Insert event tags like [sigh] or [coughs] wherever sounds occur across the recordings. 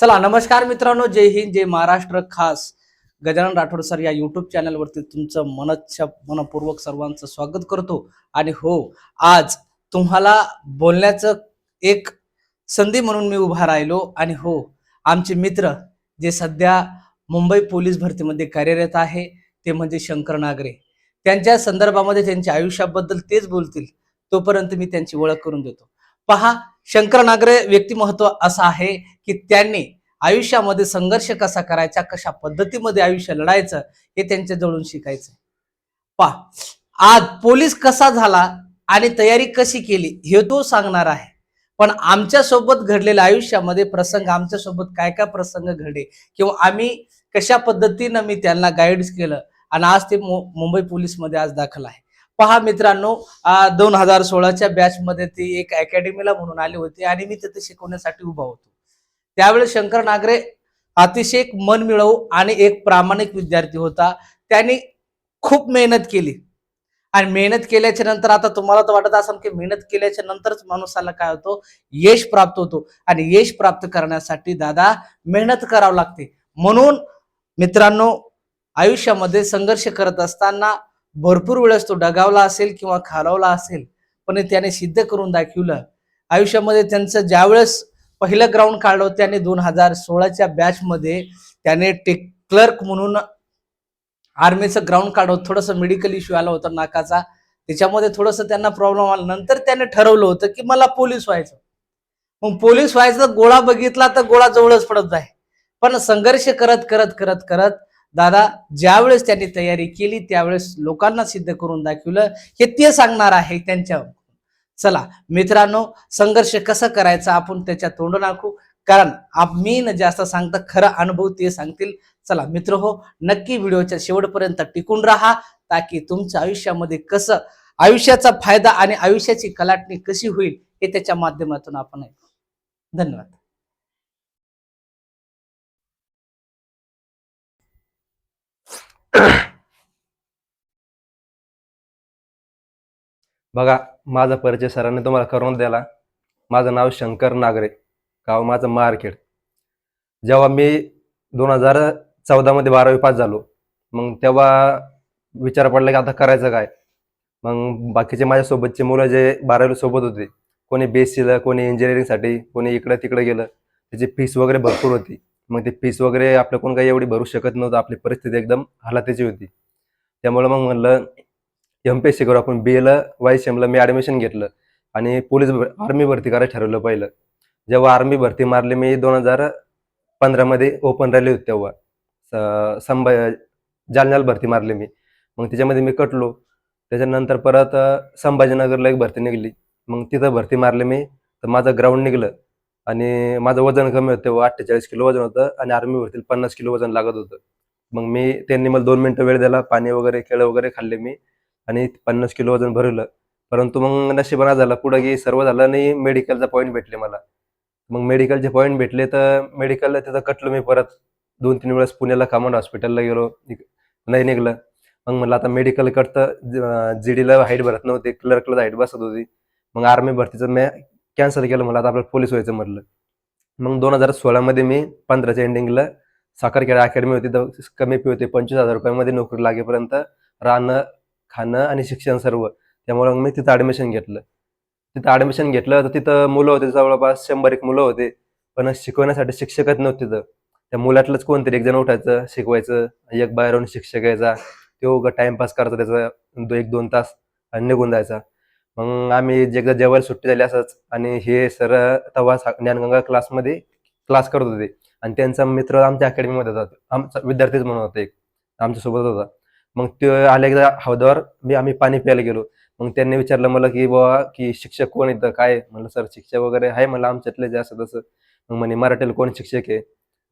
चला नमस्कार मित्रांनो जय हिंद जय महाराष्ट्र. खास गजानन राठोड सर या युट्यूब चॅनलवरती तुमचं मनच्या मनपूर्वक सर्वांचं स्वागत करतो. आणि हो आज तुम्हाला बोलण्याचं एक संधी म्हणून मी उभा राहिलो. आणि हो आमचे मित्र जे सध्या मुंबई पोलीस भरतीमध्ये कार्यरत आहे ते म्हणजे शंकर नागरे. त्यांच्या संदर्भामध्ये त्यांच्या आयुष्याबद्दल तेच बोलतील तोपर्यंत मी त्यांची ओळख करून देतो. पहा शंकर नागरे व्यक्तिमत्व असं आहे की त्यांनी आयुष्यामध्ये संघर्ष कसा करायचा कशा पद्धतीमध्ये आयुष्य लढायचं हे त्यांच्या जवळून शिकायचं पहा आज पोलीस कसा झाला आणि तयारी कशी केली हे तो सांगणार आहे. पण आमच्यासोबत घडलेल्या आयुष्यामध्ये प्रसंग आमच्यासोबत काय काय प्रसंग घडले किंवा आम्ही कशा पद्धतीनं मी त्यांना गाईड केलं आणि आज ते मु- मुंबई पोलीसमध्ये आज दाखल आहे. पहा मित्रांनो दोन हजार सोळाच्या बॅच मध्ये ती एक अकॅडमीला म्हणून आली होती आणि मी तिथे शिकवण्यासाठी उभा होतो. त्यावेळेस शंकर नागरे अतिशय एक मन मिळवू आणि एक प्रामाणिक विद्यार्थी होता. त्यांनी खूप मेहनत केली. आणि मेहनत केल्याच्यानंतर आता तुम्हाला तर वाटत असेल की मेहनत केल्याच्या नंतरच माणसाला काय होतो? यश प्राप्त होतो. आणि यश प्राप्त करण्यासाठी दादा मेहनत करावं लागते. म्हणून मित्रांनो आयुष्यामध्ये संघर्ष करत असताना भरपूर वेळेस तो डगावला असेल किंवा खालावला असेल पण त्याने सिद्ध करून दाखवलं. आयुष्यामध्ये त्यांचं ज्यावेळेस पहिलं ग्राउंड काढलं होतं त्याने दोन हजार सोळाच्या बॅचमध्ये त्याने टेक क्लर्क म्हणून आर्मीचं ग्राउंड काढवत थोडंसं मेडिकल इश्यू आला होता नाकाचा. त्याच्यामध्ये थोडंसं त्यांना प्रॉब्लेम आला. नंतर त्याने ठरवलं होतं की मला पोलीस व्हायचं. मग पोलीस व्हायचं गोळा बघितला तर गोळा जवळच पडत आहे पण संघर्ष करत करत करत करत दादा ज्यावेळेस त्यांनी तयारी केली त्यावेळेस लोकांना सिद्ध करून दाखवलं. हे ते सांगणार आहे त्यांच्या. चला मित्रांनो संघर्ष कसा करायचा आपण त्याच्या तोंड नाखू कारण आप- मी न जास्त सांगता खरा अनुभव ते सांगतील. चला मित्र हो नक्की व्हिडिओच्या शेवटपर्यंत टिकून राहा ताकी तुमच्या आयुष्यामध्ये कसं आयुष्याचा फायदा आणि आयुष्याची कलाटणी कशी होईल हे त्याच्या माध्यमातून आपण ऐकू. धन्यवाद. बघा माझा परिचय सरांनी तुम्हाला करून दिला. माझं नाव शंकर नागरे. गाव माझं मारखेड. जेव्हा मी दोन हजार चौदामध्ये बारावी पास झालो मग तेव्हा विचार पडला की आता करायचं काय? मग बाकीचे माझ्यासोबतचे मुलं जे बारावी सोबत होते कोणी बी एस सीला कोणी इंजिनिअरिंगसाठी कोणी इकडं तिकडे गेलं त्याची फीस वगैरे भरपूर होती. मग ती फीस वगैरे आपलं कोण काही एवढी भरू शकत नव्हतं. आपली परिस्थिती एकदम हालातीची होती. त्यामुळं मग म्हणलं एम पी एस सी करू आपण बी एला वाईस एमला मी ॲडमिशन घेतलं. आणि पोलीस आर्मी भरती करायला ठरवलं पहिलं. जेव्हा आर्मी भरती मारली मी दोन हजार पंधरामध्ये ओपन राहिले होती तेव्हा. संभा जालन्याला भरती मारली मी. मग त्याच्यामध्ये मी कटलो. त्याच्यानंतर परत संभाजीनगरला एक भरती निघली. मग तिथं भरती मारली मी. तर माझं ग्राउंड निघलं. आणि माझं वजन कमी होतं तेव्हा अठ्ठेचाळीस किलो वजन होतं आणि आर्मी भरतील पन्नास किलो वजन लागत होतं. मग मी त्यांनी मला दोन मिनटं वेळ दिला. पाणी वगैरे केळं वगैरे खाल्ले मी. आणि पन्नास किलो वजन भरवलं परंतु मग नशिबाना झालं पुढं की सर्व झालं आणि मेडिकलचा पॉईंट भेटले मला. मग मेडिकलचे पॉईंट भेटले तर मेडिकलला तिथं कटलो मी परत. दोन तीन वेळेस पुण्याला कामोड हॉस्पिटलला गेलो. नाही निघलं. मग म्हटलं आता मेडिकल करतं जी डीला हाईट भरत नव्हती क्लर्कला हाईट बसत होती. मग आर्मी भरतीचं मी कॅन्सल केलं मला आता आपल्याला पोलीस व्हायचं म्हटलं मग दोन हजार सोळामध्ये मी पंधराच्या एंडिंगला साखरखेडा अकॅडमी होती तर कमी फी होती पंचवीस हजार रुपयामध्ये नोकरी लागेपर्यंत राहणं खाणं आणि शिक्षण सर्व. त्यामुळे मग मी तिथं ॲडमिशन घेतलं. तिथं ॲडमिशन घेतलं तर तिथं मुलं होते. जवळपास शंभर एक मुलं होते. पण शिकवण्यासाठी शिक्षकच नव्हते तिथं. त्या मुलातलंच कोणतरी एक जण उठायचं शिकवायचं. एक बाहेरून शिक्षक यायचा. तो उगा टाइमपास करायचा. त्याचा दो एक दोन तास आणि निघून जायचा. मग आम्ही एकदा जेवायला सुट्टी झाली असंच आणि हे सर तवा ज्ञानगंगा क्लासमध्ये क्लास करत होते. आणि त्यांचा मित्र आमच्या अकॅडमीमध्ये होता. आमचा विद्यार्थीच म्हणून होता एक. आमच्यासोबत होता. मग ते आल्या एकदा हौदावर मी आम्ही पाणी प्यायला गेलो. मग त्यांनी विचारलं मला की बाबा की शिक्षक कोण येतं काय? म्हणलं सर शिक्षक वगैरे आहे. मला आमच्यातले जे असं तसं. मग म्हणे मराठीला कोण शिक्षक आहे?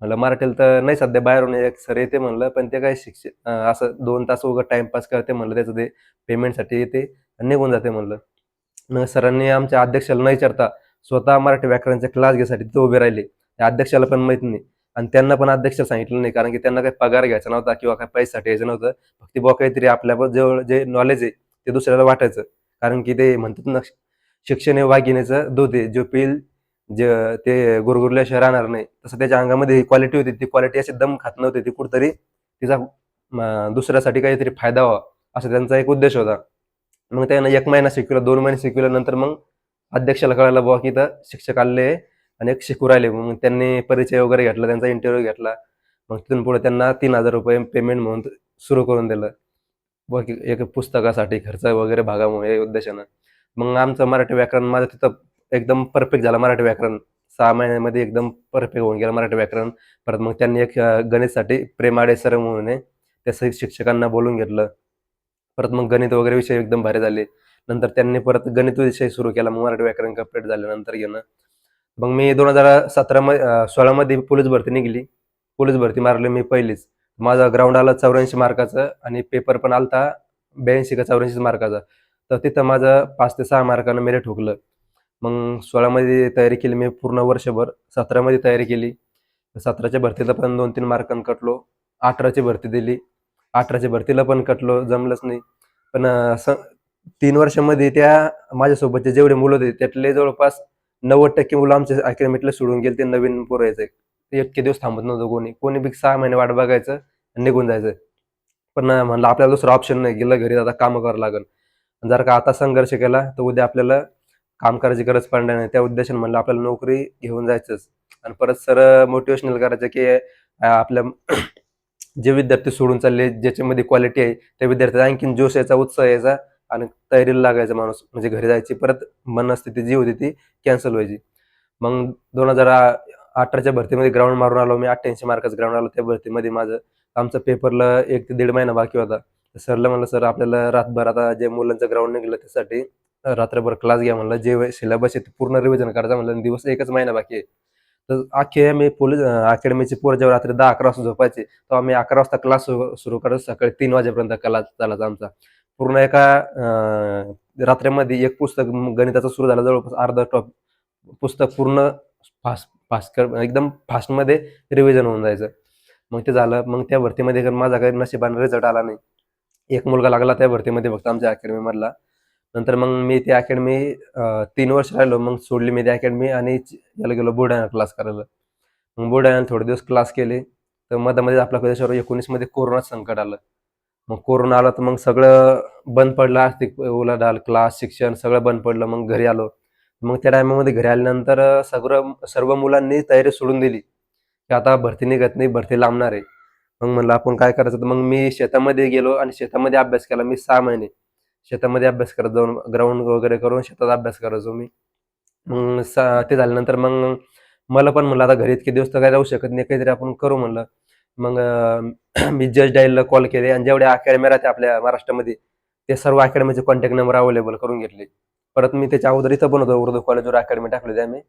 म्हणलं मराठीला तर नाही सध्या बाहेरून एक सर येते. म्हणलं पण ते काय शिक्षक असं दोन तास वगैरे टाइमपास करते. म्हणलं त्याचं ते पेमेंटसाठी येते आणि निघून जाते. म्हणलं. मग सरांनी आमच्या अध्यक्षाला न विचारता स्वतः मराठी व्याकरणचे क्लास घेण्यासाठी ते उभे राहिले. त्या अध्यक्षाला पण माहीत नाही. आणि त्यांना पण अध्यक्ष सांगितलं नाही कारण की त्यांना काही पगार घ्यायचा नव्हता किंवा काही पैसा यायचं नव्हतं. फक्त बुवा काहीतरी आपल्या जवळ जे नॉलेज आहे ते दुसऱ्याला वाटायचं. कारण की ते म्हणतात ना शिक्षण हे वाघिणीचं दूध आहे. जो पिल जे ते गुरगुरल्याशिवाय राहणार नाही. तसं त्याच्या अंगामध्ये क्वालिटी होती. ती क्वालिटी अशी दम खात नव्हती. ती कुठतरी तिचा दुसऱ्यासाठी काहीतरी फायदा व्हावा असा त्यांचा एक उद्देश होता. मग त्यानं एक महिना शिकवलं दोन महिने शिकवल्यानंतर मग अध्यक्षाला कळायला बुवा की इथं शिक्षक आले आणि एक शिकू राहिले. मग त्यांनी परिचय वगैरे घेतला त्यांचा इंटरव्ह्यू घेतला. मग तिथून पुढे त्यांना तीन हजार रुपये पेमेंट म्हणून सुरू करून दिलं. बाकी एक पुस्तकासाठी खर्च वगैरे भागामुळे या उद्देशानं. मग आमचं मराठी व्याकरण माझं तिथं एकदम परफेक्ट झालं. मराठी व्याकरण सहा महिन्यामध्ये एकदम परफेक्ट होऊन गेलं मराठी व्याकरण. परत मग त्यांनी एक गणितसाठी प्रेमाडे सर म्हणून त्या शिक्षकांना बोलून घेतलं. परत मग गणित वगैरे विषय एकदम भारी झाले. नंतर त्यांनी परत गणित विषय सुरू केला. मग मराठी व्याकरण कंप्लीट झाल्यानंतर घेणं. मग मी दोन हजार सतरा मध्ये सोळामध्ये पोलीस भरती निघली. पोलीस भरती मारली मी पहिलीच. माझा ग्राउंड आला चौऱ्याऐंशी मार्काचं आणि पेपर पण आलता ब्याऐंशी का चौऱ्याऐंशी मार्काचा. तर तिथं माझं पाच ते सहा मार्कानं मेरिट ठोकलं मग सोळामध्ये तयारी केली मी पूर्ण वर्षभर. सतरामध्ये तयारी केली. सतराच्या भरतीला पण दोन तीन मार्कानं कटलो. अठराची भरती दिली. अठराच्या भरतीला पण कटलो. जमलंच नाही. पण तीन वर्षामध्ये त्या माझ्यासोबतचे जेवढे मुलं होते त्यातले जवळपास नव्वद टक्के मुलं आमच्या अकॅडमीतलं सोडून गेले ते नवीन पोरं यायचे. इतके दिवस थांबत नव्हतं कोणी. कोणी बी सहा महिने वाट बघायचं आणि निघून जायचं. पण म्हणलं आपल्याला दुसरा ऑप्शन नाही. गेलं घरी आता कामं करावं लागेल. जर का आता संघर्ष केला तर उद्या आपल्याला काम करायची गरज पडणार नाही. त्या उद्देशाने म्हणलं आपल्याला नोकरी घेऊन जायचंच. आणि परत सर मोटिवेशनल करायचं की आपल्या [clears throat] जे विद्यार्थी सोडून चालले ज्याच्यामध्ये क्वालिटी आहे त्या विद्यार्थ्याचा आणखीन जोश यायचा उत्साह यायचा. आणि तयारीला लागायचा माणूस. म्हणजे घरी जायची परत मनस्थिती जी होती ती कॅन्सल व्हायची. मग दोन हजार अठराच्या भरतीमध्ये ग्राउंड मारून आलो मी अठ्ठ्याऐंशी मार्काचं ग्राउंड आलो. त्या भरतीमध्ये माझं आमचं पेपरला एक ते दीड महिना बाकी होता. सरला म्हणलं सर आपल्याला रातभर आता जे मुलांचं ग्राउंड निघलं त्यासाठी रात्रभर क्लास घ्या म्हणलं. जे सिलेबस आहे ते पूर्ण रिव्हिजन करायचं म्हणलं दिवस एकच महिना बाकी आहे. तर अख्खे मी पोलीस अकॅडमीचे पोरं जेव्हा रात्री दहा अकरा वाजता झोपायचे तेव्हा मी अकरा वाजता क्लास सुरू करत सकाळी तीन वाजेपर्यंत क्लास चालायचा आमचा. पूर्ण एका रात्रीमध्ये एक पुस्तक गणिताचं सुरू झालं. जवळपास अर्धा टॉप पुस्तक पूर्ण फास्ट फास्ट कर एकदम फास्टमध्ये रिव्हिजन होऊन जायचं. मग ते झालं. मग त्या भरतीमध्ये माझा काही नशिबाने रिझल्ट आला नाही. एक मुलगा लागला त्या भरतीमध्ये फक्त आमच्या अकॅडमीमधला नंतर मग मी ती अकॅडमी तीन वर्ष राहिलो. मग सोडली मी ती अकॅडमी आणि याला गेलो बुलढाणा क्लास करायला. मग बुलढाण्यात थोडे दिवस क्लास केले. तर मध्ये आपल्या प्रदेशावर एकोणीसमध्ये कोरोना संकट आलं. मग कोरोना आला तर मग सगळं बंद पडलं. आर्थिक उलाढाल क्लास शिक्षण सगळं बंद पडलं. मग घरी आलो. मग त्या टायमामध्ये घरी आल्यानंतर सगळं सर्व मुलांनी तयारी सोडून दिली. की आता भरती निघत नाही भरती लांबणार आहे. मग म्हणलं आपण काय करायचं? तर मग मी शेतामध्ये गेलो आणि शेतामध्ये अभ्यास केला. मी सहा महिने शेतामध्ये अभ्यास करत जाऊन ग्राउंड वगैरे करून शेतात अभ्यास करायचो मी. मग ते झाल्यानंतर मग मला पण म्हणलं आता घरी इतके दिवस तर काय राहू शकत नाही. काहीतरी आपण करू म्हणलं. मग [clears throat] मी जज डायलला कॉल केले आणि जेवढ्या अकॅडमी राहते आपल्या महाराष्ट्रामध्ये ते सर्व अकॅडमीचे कॉन्टॅक्ट नंबर अवेलेबल करून घेतले. परत मी त्याच्या अगोदर इथं पण होतो उर्दू कॉलेजवर अकॅडमी टाकली होती आम्ही.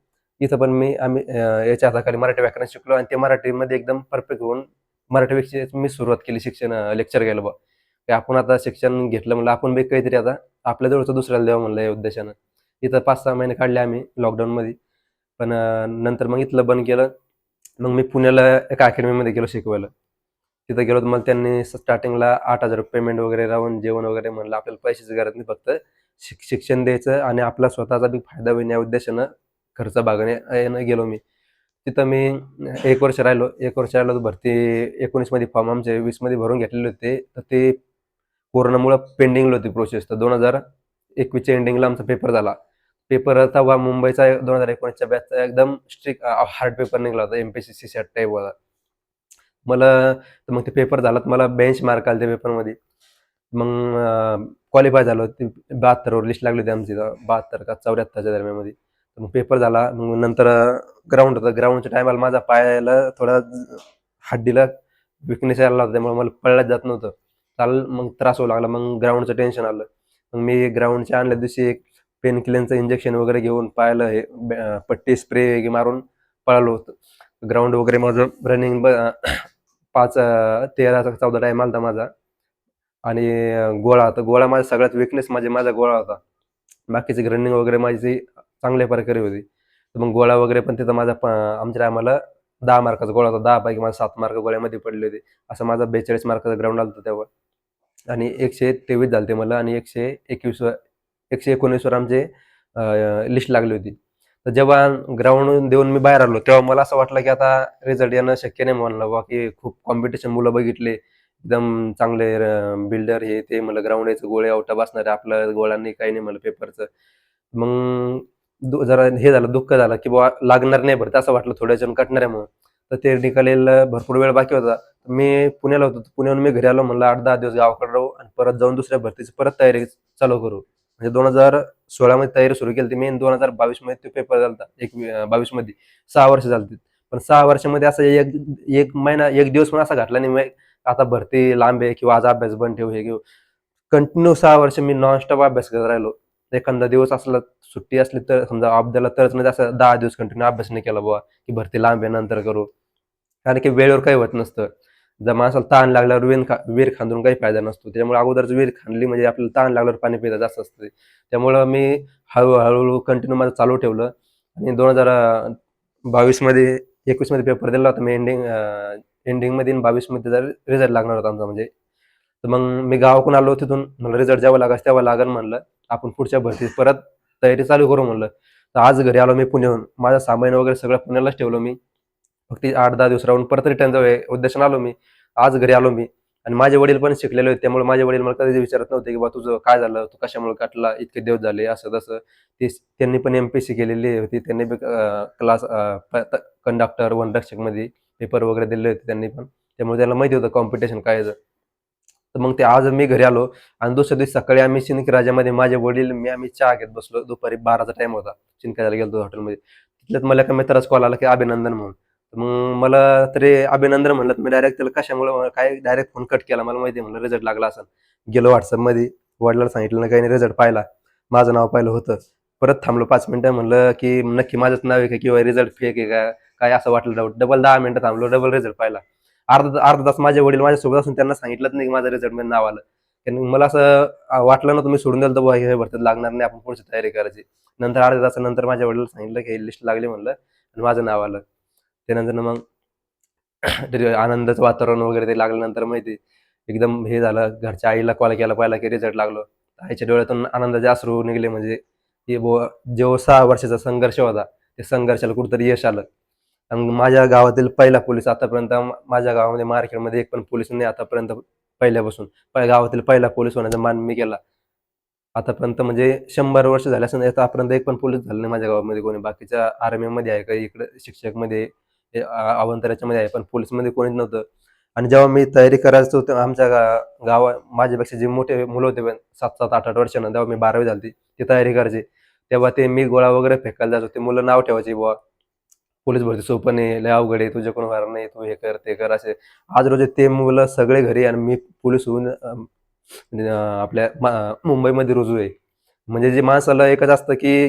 इथं पण मी आम्ही याच्या हाताखाली मराठी व्याकरण शिकलो आणि ते मराठीमध्ये एकदम परफेक्ट होऊन मराठी विषयाची मी सुरुवात केली शिक्षण लेक्चर घ्यायला बा की आपण आता शिक्षण घेतलं म्हणलं आपण बी काहीतरी आता आपल्या जवळचं दुसऱ्याला द्यावं म्हणलं या उद्देशानं. इथं पाच सहा महिने काढले आम्ही लॉकडाऊनमध्ये पण नंतर मग इथलं बंद केलं. मग मी पुण्याला एका अकॅडमीमध्ये गेलो शिकवायला. तिथं गेलो तर मग त्यांनी स्टार्टिंगला आठ हजार पेमेंट वगैरे राहून जेवण वगैरे म्हणलं आपल्याला पैशाची गरज नाही फक्त शिक शिक्षण द्यायचं आणि आपला स्वतःचा बी फायदा होईल या उद्देशानं खर्च भागाने गेलो मी. तिथं मी एक वर्ष राहिलो. एक वर्ष राहिलो तर भरती एकोणीसमध्ये फॉर्म आमचे वीसमध्ये भरून घेतलेले होते. तर ते कोरोनामुळं पेंडिंगला होती प्रोसेस तर दोन हजार एकवीसच्या एंडिंगला आमचा पेपर झाला. पेपर होता वा मुंबईचा दोन हजार एकोणीसच्या बॅचचा एकदम स्ट्रिक्ट हार्ड पेपर निघाला होता M P C C set type होता मला तर मग ते पेपर झाला तर मला बेंच मार्क आले त्या पेपरमध्ये मग क्वालिफाय झालो ते बहात्तरवर लिस्ट लागली होती आमची बहात्तर का चौऱ्याहत्तरच्या दरम्यानमध्ये. मग पेपर झाला मग नंतर ग्राउंड होतं. ग्राउंडच्या टायमाला माझा पायाला थोडा हड्डीला विकनेस यायला होता त्यामुळे मला पळल्याच जात नव्हतं. चाल मग त्रास होऊ लागला मग ग्राउंडचं टेन्शन आलं. मग मी ग्राउंडच्या आणल्या दिवशी एक पेन किलरचं इंजेक्शन वगैरे घेऊन पायाला हे पट्टी स्प्रे मारून पळालो होतो. ग्राउंड वगैरे माझं रनिंग पाच तेरा तेराचा चौदा टाईम आलता माझा. आणि गोळा होता. गोळा माझा सगळ्यात विकनेस म्हणजे माझा गोळा होता. बाकीची रनिंग वगैरे माझी चांगल्या प्रकारे होती. तर मग गोळा वगैरे पण तिथं माझा प- आमच्या टायमाला दहा मार्काचा गोळा होता. दहा पैकी माझा सात मार्क गोळ्यामध्ये पडले होते. असं माझा बेचाळीस मार्काचा ग्राउंड आला होता तेव्हा. आणि एकशे तेवीस झालते मला आणि एकशे एकवीस एकशे एकोणीसवर आमचे लिस्ट लागली होती. तर जेव्हा ग्राउंड देऊन मी बाहेर आलो तेव्हा मला असं वाटलं की आता रिझल्ट येणं शक्य नाही म्हणलं बा की खूप कॉम्पिटिशन मुलं बघितले एकदम चांगले बिल्डर हे ते मला ग्राउंड यायचं गोळे आउटा बसणारे आपलं गोळ्यांनी काही नाही मला पेपरचं मग जरा हे झालं दुःख झालं की बाबा लागणार नाही भरत असं वाटलं थोड्या जण कटणार आहे म्हणून. तर ते निकालेला भरपूर वेळ बाकी होता. मी पुण्याला होतो पुण्याहून मी घरी आलो म्हणलं आठ दहा दिवस गावाकडे राहू आणि परत जाऊन दुसऱ्या भरतीची परत तयारी चालू करू. म्हणजे दोन हजार सोळामध्ये तयारी सुरू केली मी दोन हजार बावीसमध्ये तो पेपर झाला एक बावीसमध्ये. सहा वर्ष झाली पण सहा वर्षामध्ये असं एक एक महिना एक दिवस पण असा घातला नाही. आता भरती लांब आहे किंवा आज अभ्यास बंद ठेवू हे घेऊ. कंटिन्यू सहा वर्ष मी नॉनस्टॉप अभ्यास करत राहिलो. एखादा दिवस असला सुट्टी असली तर समजा अब्द्याला तरच म्हणजे असं दहा दिवस कंटिन्यू अभ्यास नाही केला बुवा की भरती लांब आहे नंतर करू. कारण की वेळेवर काही होत नसतं. जर माणसाला ताण लागल्यावर वेन खा वीर खांदून काही फायदा नसतो. त्यामुळे अगोदरच वीर खांदली म्हणजे आपल्याला ताण लागल्यावर पाणी पिता जास्त असते. त्यामुळं मी हळू हळूहळू कंटिन्यू माझं चालू ठेवलं. आणि दोन हजार बावीसमध्ये एकवीसमध्ये पेपर दिला होता मी एंडिंग एंडिंगमध्ये बावीसमध्ये जर रिझल्ट लागणार होता आमचा म्हणजे. तर मग मी गावाकडून आलो तिथून मला रिझल्ट जेव्हा लागायचं तेव्हा लागेल म्हणलं. आपण पुढच्या भरतीत परत तयारी चालू करू म्हणलं. तर आज घरी आलो मी पुण्याहून. माझं सामान वगैरे सगळं पुण्यालाच ठेवलं मी. फक्त आठ दहा दिवस राहून परत रिटर्न जाऊ उद्देशाने आलो मी. आज घरी आलो मी. आणि माझे वडील पण शिकलेले होते त्यामुळे माझे वडील मला कधी विचारत नव्हते की बा तुझं काय झालं? तू कशामुळे काटला? इतके दिवस झाले असं तसं. ते त्यांनी पण एम पी सी केलेली होती. त्यांनी बी क्लास कंडक्टर वनरक्षकमध्ये पेपर वगैरे दिले होते त्यांनी पण. त्यामुळे त्यांना माहिती होतं कॉम्पिटिशन काय तर मग ते आज मी घरी आलो आणि दुसऱ्या दिवशी सकाळी आम्ही शिंदकी राजामध्ये माझे वडील मी आम्ही चहा घेत बसलो. दुपारी बाराचा टाइम होता. शिंदकी गेलो हॉटेलमध्ये तिथल्यात मला एका मित्राचा कॉल आला की अभिनंदन म्हणून. मग मला तरी अभिनंदन म्हणलं. तर मी डायरेक्ट त्याला कशामुळे काय डायरेक्ट फोन कट केला? मला माहिती आहे म्हणलं रिझल्ट लागला असेल गेलो व्हॉट्सअपमध्ये वडिलांना सांगितलं ना काही रिझल्ट पाहिला. माझं नाव पाहिलं होतं. परत थांबलो पाच मिनिटं. म्हणलं की नक्की माझंच नाव आहे का किंवा रिझल्ट फेक आहे का? काय असं वाटलं डाऊट डबल दहा मिनिटं थांबलो डबल रिझल्ट पाहिला. अर्धा अर्धा तास माझे वडील माझ्यासोबत असून त्यांना सांगितलंच नाही की माझं रिझल्टमध्ये नाव आलं. त्यांनी मला असं वाटलं ना तुम्ही सोडून दिलं तर बुवा हे भरतात लागणार नाही आपण पुढची तयारी करायची. नंतर अर्ध्या तासानंतर माझ्या वडील सांगितलं की लिस्ट लागली म्हणलं आणि माझं नाव आलं. त्यानंतर मग [clears throat] ते आनंदाचं वातावरण वगैरे ते लागल्यानंतर माहिती एकदम हे झालं घरच्या आईला कॉल केला पहिला की रिझल्ट लागलो. आईच्या डोळ्यातून आनंदाचे अश्रू निघले म्हणजे हे बो जो सहा वर्षाचा संघर्ष होता ते संघर्षाला कुठंतरी यश आलं. आणि माझ्या गावातील पहिला पोलीस आतापर्यंत माझ्या गावामध्ये मार्केटमध्ये एक पण पोलीस नाही आतापर्यंत पहिल्यापासून. गावातील पहिला पोलीस होण्याचा मान मी केला. आतापर्यंत म्हणजे शंभर वर्ष झाले असं आतापर्यंत एक पण पोलीस झालं नाही माझ्या गावामध्ये कोणी. बाकीच्या आर्मीमध्ये आहे का इकडे शिक्षकमध्ये अवंतराच्या मध्ये आहे. पण पोलीसमध्ये कोणीच नव्हतं. आणि जेव्हा मी तयारी करायचो होतो आमच्या गा गावा माझ्यापेक्षा जे मोठे मुलं होते पण सात सात आठ आठ वर्षानं तेव्हा मी बारावी झाली ती तयारी करायची. तेव्हा ते मी गोळा वगैरे फेकायला जात होते मुलं नाव ठेवायचे बुवा पोलीस भरती सोपं नाही लय अवघड आहे तुझ्या कोण होणार नाही तू हे कर ते कर असे. आज रोजी ते मुलं सगळे घरी आणि मी पोलीस होऊन म्हणजे, आपल्या मुंबईमध्ये रुजू आहे. म्हणजे जे माणसाला एकच असतं की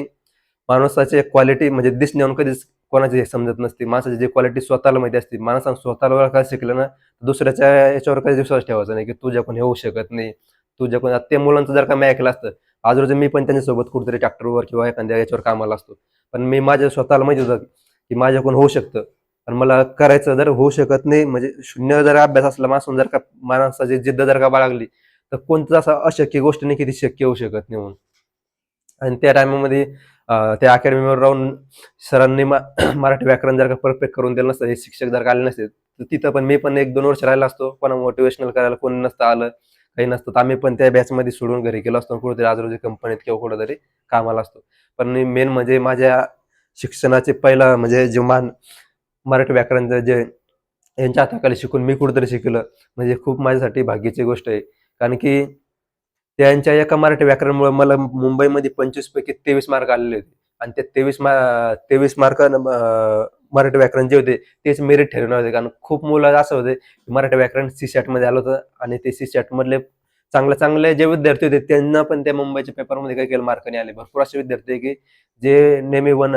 माणसाची क्वालिटी म्हणजे दिसण्याहून कधीच कोणाची हे समजत नसते. माणसाची जी क्वालिटी स्वतःला माहिती असते. माणसानं स्वतःला ओळखायला शिकलं ना दुसऱ्याच्या याच्यावर काही विश्वास ठेवायचा नाही की तुझ्याकडून होऊ शकत नाही. तुझ्याकडून आता ते मुलांचं जर का मी ऐकलं असतं आजूबाजू मी पण त्यांच्यासोबत कुठेतरी ट्रॅक्टरवर किंवा एखाद्या याच्यावर कामाला असतो. पण मी माझ्या स्वतःला माहिती होतं की माझ्याकडून होऊ शकतं. पण मला करायचं जर होऊ शकत नाही म्हणजे शून्य जर अभ्यास असला माणसून जर का माणसाची जिद्द जर का बाळगली तर कोणतं असं अशक्य गोष्ट नाही की ती शक्य होऊ शकत नाही म्हणून. आणि त्या टायमामध्ये त्या अकॅडमीवर राहून सरांनी मा- [clears throat] मराठी व्याकरण जर का परफेक्ट करून दिलं नसतं हे शिक्षक जर का आले नसते तर तिथं पण मी पण एक दोन वर्ष राहिला असतो. पण मोटिवेशनल करायला कोणी नसतं आलं काही नसतं तर आम्ही पण त्या बॅचमध्ये सोडून घरी गेलो असतो. कुठेतरी आज कंपनीत किंवा कुठेतरी कामाला असतो. पण मेन म्हणजे माझ्या शिक्षणाचे पहिला म्हणजे जे मान मराठी व्याकरणचं जे यांच्या हाताखाली शिकून मी कुठेतरी शिकलं म्हणजे खूप माझ्यासाठी भाग्याची गोष्ट आहे. कारण की त्यांच्या एका मराठी व्याकरणमुळे मला मुंबईमध्ये पंचवीस पैकी तेवीस मार्क आलेले होते. आणि ते तेवीस मा तेवीस मार्क मराठी व्याकरण जे होते तेच मेरिट ठरवणार होते. कारण खूप मुलं असं होते की मराठी व्याकरण सी सॅटमध्ये आलं होतं आणि ते सी सॅट मधले चांगले चांगले जे विद्यार्थी होते त्यांना पण त्या मुंबईच्या पेपरमध्ये काही केलं मार्क नाही आले. भरपूर असे विद्यार्थी आहे की जे नेहमी वन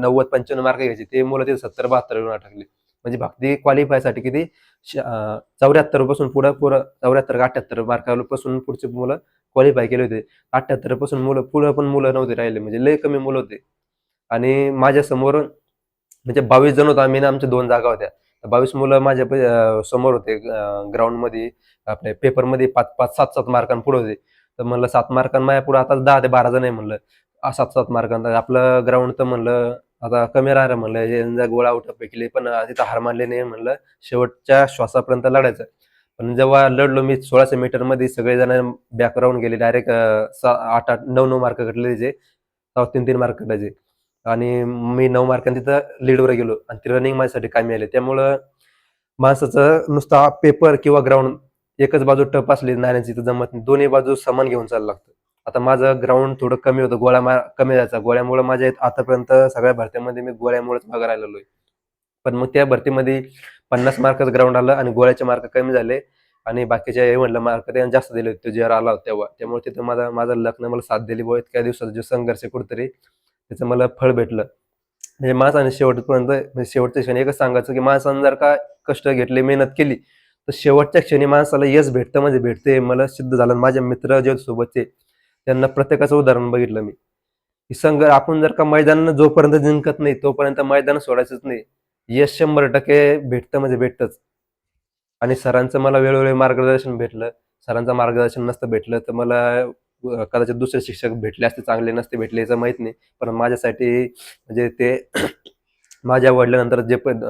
नव्वद पंच्याण्णव मार्क घ्यायचे ते मुलं ते सत्तर बहात्तर येऊन अटकले. म्हणजे भक्ती क्वालिफायसाठी किती? चौऱ्याहत्तरपासून पुढं पुढं चौऱ्याहत्तर अठ्याहत्तर मार्कापासून पुढचे मुलं क्वालिफाय केले होते. अठ्याहत्तरपासून मुलं पुढं पण मुलं नव्हते राहिले म्हणजे लय कमी मुलं होते. आणि माझ्यासमोर म्हणजे बावीस जण होतो आम्ही ना आमच्या दोन जागा होत्या. बावीस मुलं माझ्यासमोर होते ग्राउंडमध्ये आपल्या पेपरमध्ये पाच पाच सात सात मार्कां पुढे होते. तर म्हणलं सात मार्कां माझ्या पुढे आता दहा ते बारा जण आहे म्हणलं. सात सात मार्कांना आपलं ग्राउंड तर म्हणलं आता कमी राहिलं म्हणलं गोळा आउट केली पण तिथं हार मानले नाही म्हणलं. शेवटच्या श्वासापर्यंत लढायचं. पण जेव्हा लढलो मी सोळाशे मीटरमध्ये सगळेजण बॅक राहून गेले डायरेक्ट आठ आठ नऊ नऊ मार्क कटले त्याचे तीन तीन मार्क कटायचे आणि मी नऊ मार्कांनी तिथं लीडवर गेलो. आणि ती रनिंग माझ्यासाठी कामी आले. त्यामुळं माणसाचं नुसता पेपर किंवा ग्राउंड एकच बाजू टप असली नाण्याची तर जमत नाही. दोन्ही बाजू समान घेऊन चाललं लागतं. आता माझं ग्राउंड थोडं कमी होतं गोळ्या मार कमी जायचा. गोळ्यामुळे माझ्या आतापर्यंत सगळ्या भरत्यामध्ये मी गोळ्यामुळेच मागे राहिलेलो आहे पण मग त्या भरतीमध्ये पन्नास मार्कच ग्राउंड आलं आणि गोळ्याचे मार्क कमी झाले आणि बाकीच्या हे म्हटलं मार्क त्यांना जास्त दिले होते जेव्हा आला होता तेव्हा. त्यामुळे तिथं माझा माझा लग्न मला साथ दिली बुवा. इतक्या दिवसाचा जो संघर्ष कुठतरी त्याचं मला फळ भेटलं. म्हणजे माणसाने शेवटपर्यंत म्हणजे शेवटच्या क्षणी एकच सांगायचं की माणसानं जर का कष्ट घेतले मेहनत केली तर शेवटच्या क्षणी माणसाला यश भेटतं म्हणजे भेटते मला सिद्ध झालं. माझ्या मित्र जे सोबतचे त्यांना प्रत्येकाचं उदाहरण बघितलं मी. की संघ आपण जर का मैदान जोपर्यंत जिंकत नाही तोपर्यंत मैदान सोडायचंच नाही. यश शंभर टक्के भेटतं म्हणजे भेटतंच. आणि सरांचं मला वेळोवेळी मार्गदर्शन भेटलं. सरांचं मार्गदर्शन नसतं भेटलं तर मला कदाचित दुसरे शिक्षक भेटले असते चांगले नसते भेटले याचं माहीत नाही. पण माझ्यासाठी म्हणजे ते [clears throat] माझ्या वडिलांनंतर जे पण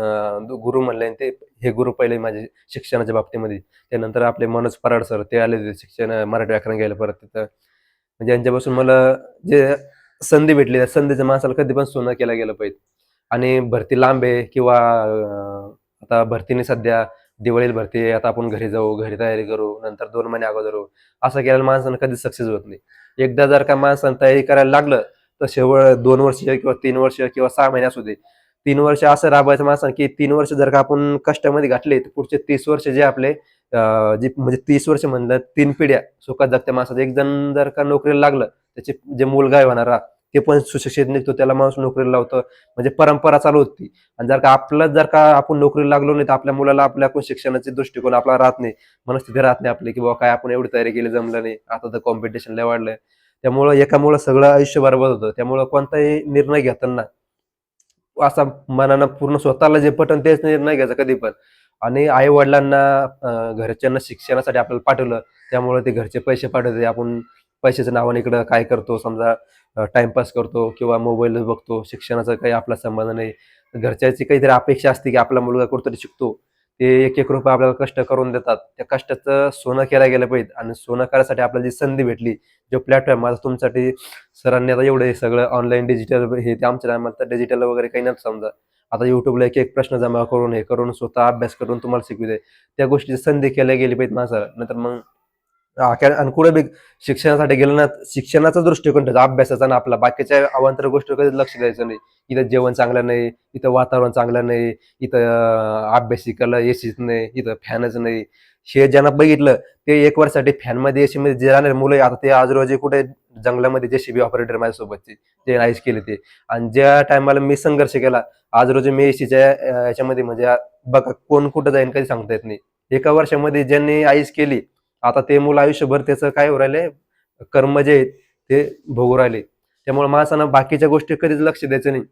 गुरु म्हणले ते हे गुरु पहिले माझे शिक्षणाच्या बाबतीमध्ये. त्यानंतर आपले मनोज पराड सर ते आले होते शिक्षण मराठी व्याकरण घ्यायला परत तिथं. म्हणजे यांच्यापासून मला जे संधी भेटली त्या संधीच्या माणसाला कधी पण सोनं केलं गेलं पाहिजे. आणि भरती लांब आहे किंवा आता भरतीने सध्या दिवाळीला भरती आहे आता आपण घरी जाऊ घरी तयारी करू नंतर दोन महिने अगोदर असं केल्याला माणसानं कधीच सक्सेस होत नाही. एकदा जर का माणसानं तयारी करायला लागलं तर शेवट दोन वर्ष किंवा तीन वर्ष किंवा सहा महिने असू दे. तीन वर्ष असं राबवायचं माणसानं की तीन वर्ष जर का आपण कष्टामध्ये घातले तर पुढचे तीस वर्ष जे आपले जे म्हणजे तीस वर्ष म्हणलं तीन पिढ्या सुखात जगत्या माणसाचं. एक जण जर का नोकरीला लागलं त्याचे जे मुलगा आहे होणारा ते पण सुशिक्षित निघतो त्याला माणूस नोकरीला लावतो. म्हणजे परंपरा चालू होती. आणि जर का आपलं जर का आपण नोकरीला लागलो नाही तर आपल्या मुलाला आपल्या शिक्षणाचे दृष्टिकोन आपला राहत नाही. मनस्थिती राहत नाही आपली की बाबा काय आपण एवढी तयारी केली जमलं नाही. आता तर कॉम्पिटिशन लय वाढलंय. त्यामुळं एकामुळं सगळं आयुष्य बरोबर होतं. त्यामुळं कोणताही निर्णय घेताना असा मनानं पूर्ण स्वतःला जे पटन तेच निर्णय घ्यायचा कधी पण. आणि आई वडिलांना घरच्यांना शिक्षणासाठी आपल्याला पाठवलं. त्यामुळे ते घरचे पैसे पाठवते आपण पैशाच्या नावाने इकडं काय करतो? समजा टाइमपास करतो किंवा मोबाईल बघतो. शिक्षणाचा काही आपला संबंध नाही. घरच्याची काहीतरी अपेक्षा असते की आपला मुलगा कुठतरी शिकतो. ते एक एक रुपये आपल्याला कष्ट करून देतात. त्या कष्टाचं सोनं केलं गेलं पाहिजे. आणि सोनं करायसाठी आपल्याला जी संधी भेटली जो प्लॅटफॉर्म माझा तुमच्यासाठी सरांनी आता एवढं हे सगळं ऑनलाईन डिजिटल हे ते आमच्या टायमाला डिजिटल वगैरे काही नव्हतं समजा. आता युट्यूबला एक एक प्रश्न जमा करून हे करून स्वतः अभ्यास करून तुम्हाला शिकविते त्या गोष्टीची संधी केल्या गेली पाहिजे माणसाला. नंतर मग आणि कुठे बी शिक्षणासाठी गेलं ना शिक्षणाचा दृष्टिकोन ठेवायचा अभ्यासाचा आणि आपला. बाकीच्या अवांतर गोष्टी कधी लक्ष द्यायचं नाही. इथं जेवण चांगलं नाही इथं वातावरण चांगलं नाही इथं अं, अभ्यासिकाला एसीच नाही इथं फॅनच नाही. हे ज्यांना बघितलं ते एक वर्षासाठी फॅनमध्ये एसी मध्ये जे राहणारे मुलं आता ते आज रोजी कुठे जंगलामध्ये जे शिबी ऑपरेटर माझ्यासोबतचे ते नाहीच केले ते. आणि ज्या टायमाला मी संघर्ष केला आज रोजी मी एसीच्या याच्यामध्ये म्हणजे बघा कोण कुठं जाईन कधी सांगता येत नाही. एका वर्षामध्ये ज्यांनी आईस केली आता ते मुलं आयुष्यभर त्याचं काय होऊ राहिले कर्म जे आहेत ते भोगू राहिले. त्यामुळे माणसानं बाकीच्या गोष्टी कधीच लक्ष द्यायचं नाही.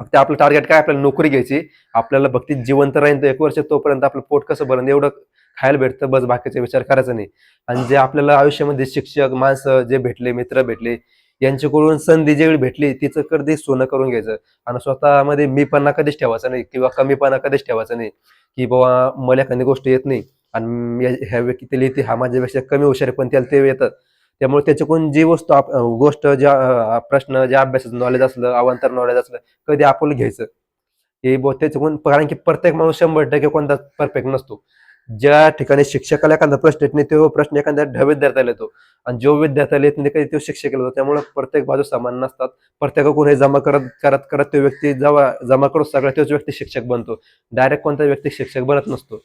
फक्त आपलं टार्गेट काय आपल्याला नोकरी घ्यायची. आपल्याला भक्ती जिवंत राहील तर एक वर्ष तोपर्यंत आपलं पोट कसं भरण एवढं खायला भेटतं बस बाकीचा विचार करायचा नाही. आणि जे आपल्याला आयुष्यामध्ये शिक्षक माणसं जे भेटले मित्र भेटले यांच्याकडून संधी जेवढी भेटली तिचं कधी सोनं करून घ्यायचं. आणि स्वतःमध्ये पण कधीच ठेवायचा नाही किंवा कमीपणा कधीच ठेवायचा नाही की बाबा मला एखादी गोष्ट येत नाही. आणि ह्या- व्यक्ती लिहिते हा माझ्यापेक्षा कमी हुशार आहे पण त्याला ते येतं. त्यामुळे त्याच्याकडून जी वस्तू गोष्ट ज्या प्रश्न ज्या अभ्यासाचं नॉलेज असलं अवांतर नॉलेज असलं कधी आपलं घ्यायचं. हे त्याच्याकडून कारण की प्रत्येक माणूस शंभर टक्के कोणता परफेक्ट नसतो. ज्या ठिकाणी शिक्षकाला एखादा प्रश्न येत नाही तो प्रश्न एखाद्या ढ विद्यार्थ्याला येतो. आणि जो विद्यार्थ्याला येत नाही कधी तो शिक्षक येतो त्यामुळे प्रत्येक बाजू समान नसतात. प्रत्येकाकडून हे जमा करत करत करत तो व्यक्ती जमा जमा करू सगळा तोच व्यक्ती शिक्षक बनतो. डायरेक्ट कोणता व्यक्ती शिक्षक बनत नसतो.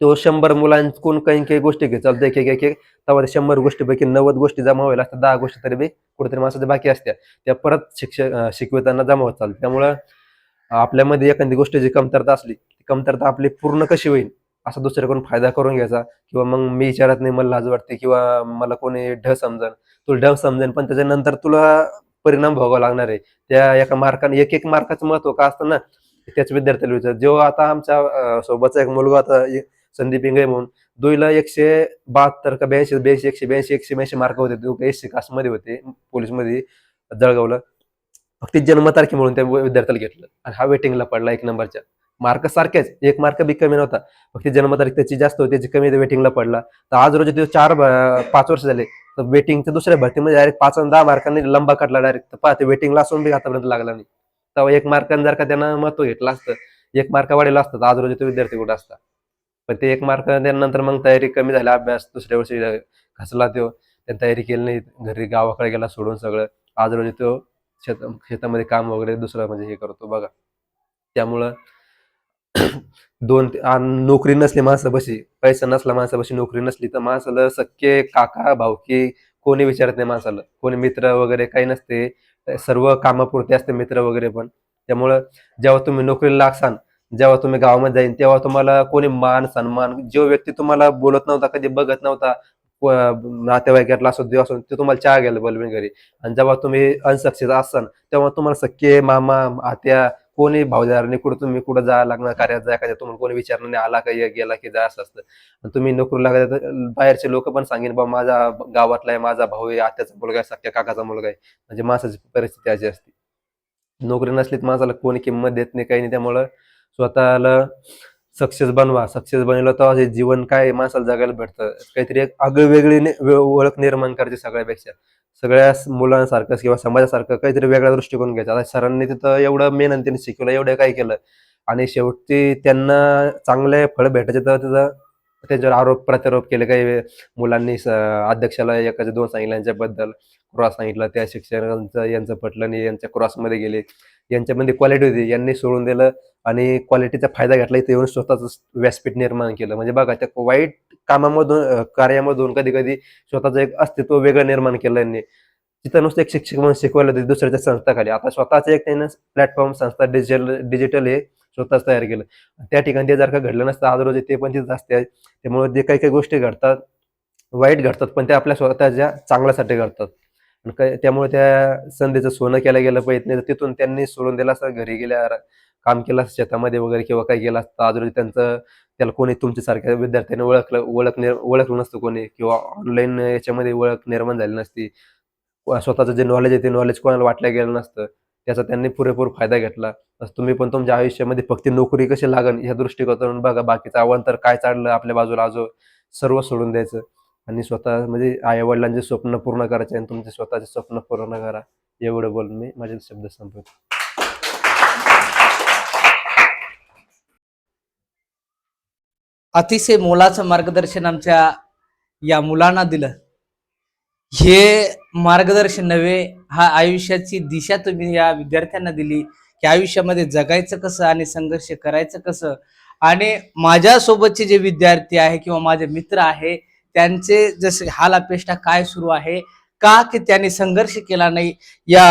तो शंभर मुलांकडून काही काही गोष्टी घेत चालतो एक एक एक तेव्हा ते शंभर गोष्टीपैकी नव्वद गोष्टी जमा व्हायला असतात. दहा गोष्टी तरी बी कुठेतरी माणसाच्या बाकी असत्या. त्या परत शिक्षक शिकविताना शिकवताना जमा होत चालतात. त्यामुळं आपल्यामध्ये एखादी गोष्टीची कमतरता असली ती कमतरता आपली पूर्ण कशी होईल? असा दुसऱ्याकडून फायदा करून घ्यायचा किंवा मग मी विचारत नाही मला लाज वाटते किंवा मला कोणी ढ समजन. तुला ढ समजेन पण त्याच्यानंतर तुला परिणाम भोगावा लागणार आहे. त्या एका मार्काने एक एक मार्काचं महत्त्व का असतं ना त्याच विद्यार्थ्याला विचार. जो आता आमच्या सोबतचा एक मुलगा आता संदीप इंगळे म्हणून दुईला एकशे बहात्तर का ब्याऐंशी ब्याऐंशी एकशे ब्याऐंशी एकशे ब्याऐंशी मार्क होते. तो एस कासमध्ये कास्टमध्ये होते पोलीसमध्ये जळगावला. फक्त जन्मतारखे म्हणून त्या विद्यार्थ्याला घेतलं. आणि हा वेटिंगला पडला एक नंबरच्या. मार्क सारखेच एक मार्क बी कमी नव्हता. फक्त जन्मतारीख त्याची जास्त होती त्याची कमी वेटिंगला पडला. तर आज रोजी तो चार पाच वर्ष झाले. तर वेटिंगच्या दुसऱ्या भरतीमध्ये डायरेक्ट पाच आणि दहा मार्कांनी लंबा काढला डायरेक्ट तर पाहते ते वेटिंगला असून बी आतापर्यंत लागला नाही. तेव्हा एक मार्काने जर का त्यानं महत्त्व घेतलं असतं एक मार्क वाढेल असतं तर आज रोजी तो विद्यार्थी कुठं असता? पण ते एक मार्क त्यानंतर मग तयारी कमी झाली अभ्यास दुसऱ्या वर्षी घसला तो. त्याने तयारी केली नाही घरी गावाकडे गेला सोडून सगळं. आज रोजी तो शेत शेतामध्ये काम वगैरे दुसरं म्हणजे हे करतो बघा. त्यामुळं [coughs] दोन नोकरी नसली माणसापाशी पैसा नसला माणसापाशी नोकरी नसली तर माणसाला सख्खे काका भावकी कोणी विचारत नाही माणसाला. कोणी मित्र वगैरे काही नसते. सर्व कामापुरते असते मित्र वगैरे पण. त्यामुळं जेव्हा तुम्ही नोकरीला लागसान जेव्हा तुम्ही गावामध्ये जाईन तेव्हा तुम्हाला कोणी मान सन्मान जो व्यक्ती तुम्हाला बोलत नव्हता कधी बघत नव्हता नातेवाईकला नातेवाईकातला असो देव असो ते तुम्हाला चहा घ्यायला बोलवेन घरी. आणि जेव्हा तुम्ही अनसक्सेस असाल तेव्हा तुम्हाला सख्खे मामा आत्या कोणी भावदारांनी कुठं तुम्ही कुठं जायला लागणार कार्यात जाय का तुम्हाला कोणी विचारणार नाही आला का गेला की जा असं असतं. तुम्ही नोकरी लागत तर बाहेरचे लोक पण सांगेन बा माझा गावातला आहे माझा भाऊ आहे आत्याचा मुलगा आहे सख्या काकाचा मुलगा आहे. म्हणजे माणसाची परिस्थिती अशी असते. नोकरी नसली तर माणसाला कोणी किंमत देत नाही काही नाही. त्यामुळं स्वतःला सक्सेस बनवा. सक्सेस बनवलं तर जीवन काय माणसाला जगायला भेटतं? काहीतरी एक आगळीवेगळी ओळख निर्माण करायची सगळ्यापेक्षा. सगळ्या मुलांसारखं किंवा समाजासारखं काहीतरी वेगळा दृष्टिकोन घ्यायचा. आता सरांनी तिथं एवढं मेहनतीने शिकवलं एवढं काय केलं? आणि शेवटी त्यांना चांगले फळ भेटायचे तर तिथं त्यांच्यावर आरोप प्रत्यारोप केले. काही मुलांनी अध्यक्षाला एकाचे दोन सांगितलं यांच्याबद्दल क्रॉस सांगितलं. त्या शिक्षकांचं यांचं पटलं नाही यांच्या क्रॉसमध्ये गेले. यांच्यामध्ये क्वालिटी होती. यांनी सोडून दिलं आणि क्वालिटीचा फायदा घेतला. इथे येऊन स्वतःच व्यासपीठ निर्माण केलं. म्हणजे बघा त्या वाईट कामामधून कार्यामधून कधी कधी स्वतःचं एक अस्तित्व वेगळं निर्माण केलं यांनी. तिथं नुसतं एक शिक्षक म्हणून शिकवलं होते दुसऱ्याच्या संस्थाखाली. आता स्वतःच एक त्यांना प्लॅटफॉर्म संस्था डिजिटल डिजिटल हे स्वतःच तयार केलं. त्या ठिकाणी ते जर का घडलं नसतं आज रोज ते पण तिथं असते. त्यामुळे जे काही काही गोष्टी घडतात वाईट घडतात पण ते आपल्या स्वतःच्या चांगल्यासाठी घडतात. त्यामुळे त्या संधीचं सोनं केलं गेलं पाहिजे नाही तर तिथून त्यांनी सोडून दिला असं घरी गेल्या काम केलं असतं शेतामध्ये वगैरे किंवा काय केलं असतं आज त्यांचं त्याला कोणी तुमच्यासारख्या विद्यार्थ्यांनी ओळखलं ओळख निर ओळखलं नसतं कोणी किंवा ऑनलाईन याच्यामध्ये ओळख निर्माण झाली नसती. स्वतःचं जे नॉलेज आहे ते नॉलेज कोणाला वाटलं गेलं नसतं त्याचा त्यांनी पुरेपूर फायदा घेतला. तुम्ही पण तुमच्या आयुष्यामध्ये फक्त नोकरी कशी लागन ह्या दृष्टिकोनातून बघा बाकीचं आव्हान तर काय चाललं आपल्या बाजूला आजो सर्व सोडून द्यायचं. आणि स्वतः म्हणजे आई वडिलांचे स्वप्न पूर्ण करायचे आणि तुमचे स्वतःचे स्वप्न पूर्ण करा. एवढं बोलून मी माझे शब्द संपवतो. अतिशय मोलाचं मार्गदर्शन आमच्या या मुलांना दिलं. हे मार्गदर्शन नव्हे हा आयुष्याची दिशा तुम्ही या विद्यार्थ्यांना दिली की आयुष्यामध्ये जगायचं कसं आणि संघर्ष करायचं कसं. आणि माझ्यासोबतचे जे विद्यार्थी आहे किंवा माझे मित्र आहे त्यांचे जसे हाल अपेष्टा काय सुरू आहे का की त्यांनी संघर्ष केला नाही या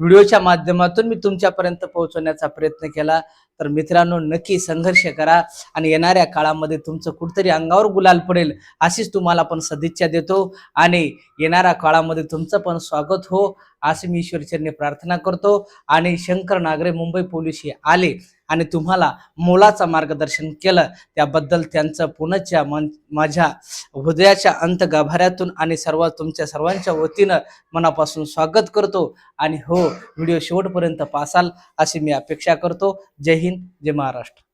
व्हिडिओच्या माध्यमातून मी तुमच्यापर्यंत पोहोचवण्याचा प्रयत्न केला. तर मित्रांनो नक्की संघर्ष करा आणि येणाऱ्या काळामध्ये तुमचं कुठतरी अंगावर गुलाल पडेल अशीच तुम्हाला पण सदिच्छा देतो. आणि येणाऱ्या काळामध्ये तुमचं पण स्वागत हो. असं मी ईश्वरचरणी प्रार्थना करतो. आणि शंकर नागरे मुंबई पोलीस हे आले आणि तुम्हाला मोलाचं मार्गदर्शन केलं. त्याबद्दल त्यांचं पुनच्या मन माझ्या हृदयाच्या अंत गाभाऱ्यातून आणि सर्व तुमच्या सर्वांच्या वतीनं मनापासून स्वागत करतो. आणि हो व्हिडिओ शेवटपर्यंत पासाल अशी मी अपेक्षा करतो. जय हिंद जय महाराष्ट्र.